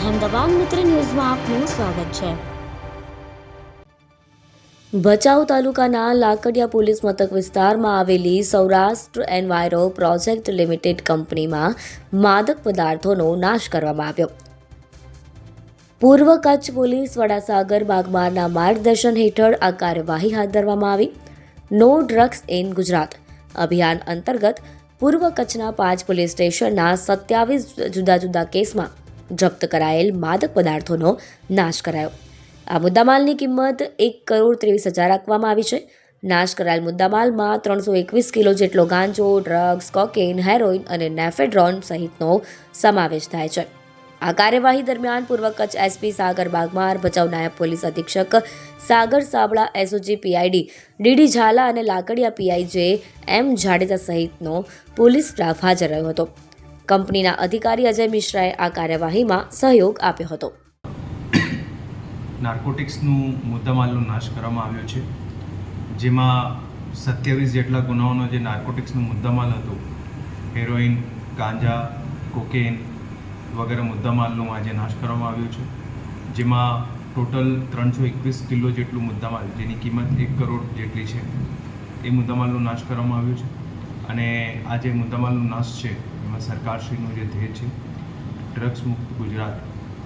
અહેમદાબાદ મિત્ર ન્યૂઝમાં આપનું સ્વાગત છે. ભચાઉ તાલુકાના લાકડિયા પોલીસ મથક વિસ્તારમાં આવેલી સૌરાષ્ટ્ર એન્વાયરો પ્રોજેક્ટ લિમિટેડ કંપનીમાં માદક પદાર્થોનો નાશ કરવામાં આવ્યો. પૂર્વ કચ્છ પોલીસ વડા સાગર બાગમારના માર્ગદર્શન હેઠળ આ કાર્યવાહી હાથ ધરવામાં આવી. નો ડ્રગ્સ ઇન ગુજરાત અભિયાન અંતર્ગત પૂર્વ કચ્છના પાંચ પોલીસ સ્ટેશનના સત્યાવીસ જુદા જુદા કેસમાં જપ્ત કરાયેલ માદક પદાર્થોનો નાશ કરાયો. આ મુદ્દામાલની કિંમત એક કરોડ ત્રેવીસ હજાર રાખવામાં આવી છે. નાશ કરાયેલ મુદ્દામાલમાં ત્રણસો એકવીસ કિલો જેટલો ગાંજો, ડ્રગ્સ કોકેન હેરોઇન અને નેફેડ્રોન સહિતનો સમાવેશ થાય છે. આ કાર્યવાહી દરમિયાન પૂર્વ કચ્છ એસપી સાગર બાગમાર, ભચાઉ નાયબ પોલીસ અધિક્ષક Sagar Sabla, SOG PI D D D Zala અને લાકડિયા પીઆઈ જે એમ જાડેજા સહિતનો પોલીસ સ્ટાફ હાજર રહ્યો હતો. કંપનીના અધિકારી અજય મિશ્રાએ આ કાર્યવાહીમાં સહયોગ આપ્યો હતો. નાર્કોટિક્સનું મુદ્દામાલનો નાશ કરવામાં આવ્યો છે. જેમાં સત્યાવીસ જેટલા ગુનાઓનો જે નાર્કોટિક્સનો મુદ્દામાલ હતો, હેરોઇન, ગાંજા કોકેન વગેરે મુદ્દામાલનો આજે નાશ કરવામાં આવ્યો છે. જેમાં ટોટલ ત્રણસો એકવીસ કિલો જેટલું મુદ્દામાલ, જેની કિંમત એક કરોડ જેટલી છે, એ મુદ્દામાલનો નાશ કરવામાં આવ્યો છે. અને આ જે મુદ્દામાલનું નાશ છે, એમાં સરકારશ્રીનું જે ધ્યેય છે, ડ્રગ્સ મુક્ત ગુજરાત,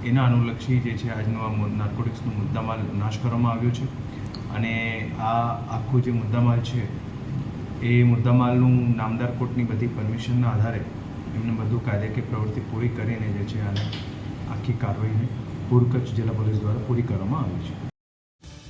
એના અનુલક્ષી જે છે, આજનો આ નાર્કોટિક્સનો મુદ્દામાલ નાશ કરવામાં આવ્યો છે. અને આ આખો જે મુદ્દામાલ છે, એ મુદ્દામાલનું નામદાર કોર્ટની બધી પરમિશનના આધારે એમને બધું કાયદેકીય પ્રવૃત્તિ પૂરી કરીને જે છે, આને આખી કાર્યવાહીને પૂર્વ કચ્છ જિલ્લા પોલીસ દ્વારા પૂરી કરવામાં આવી છે.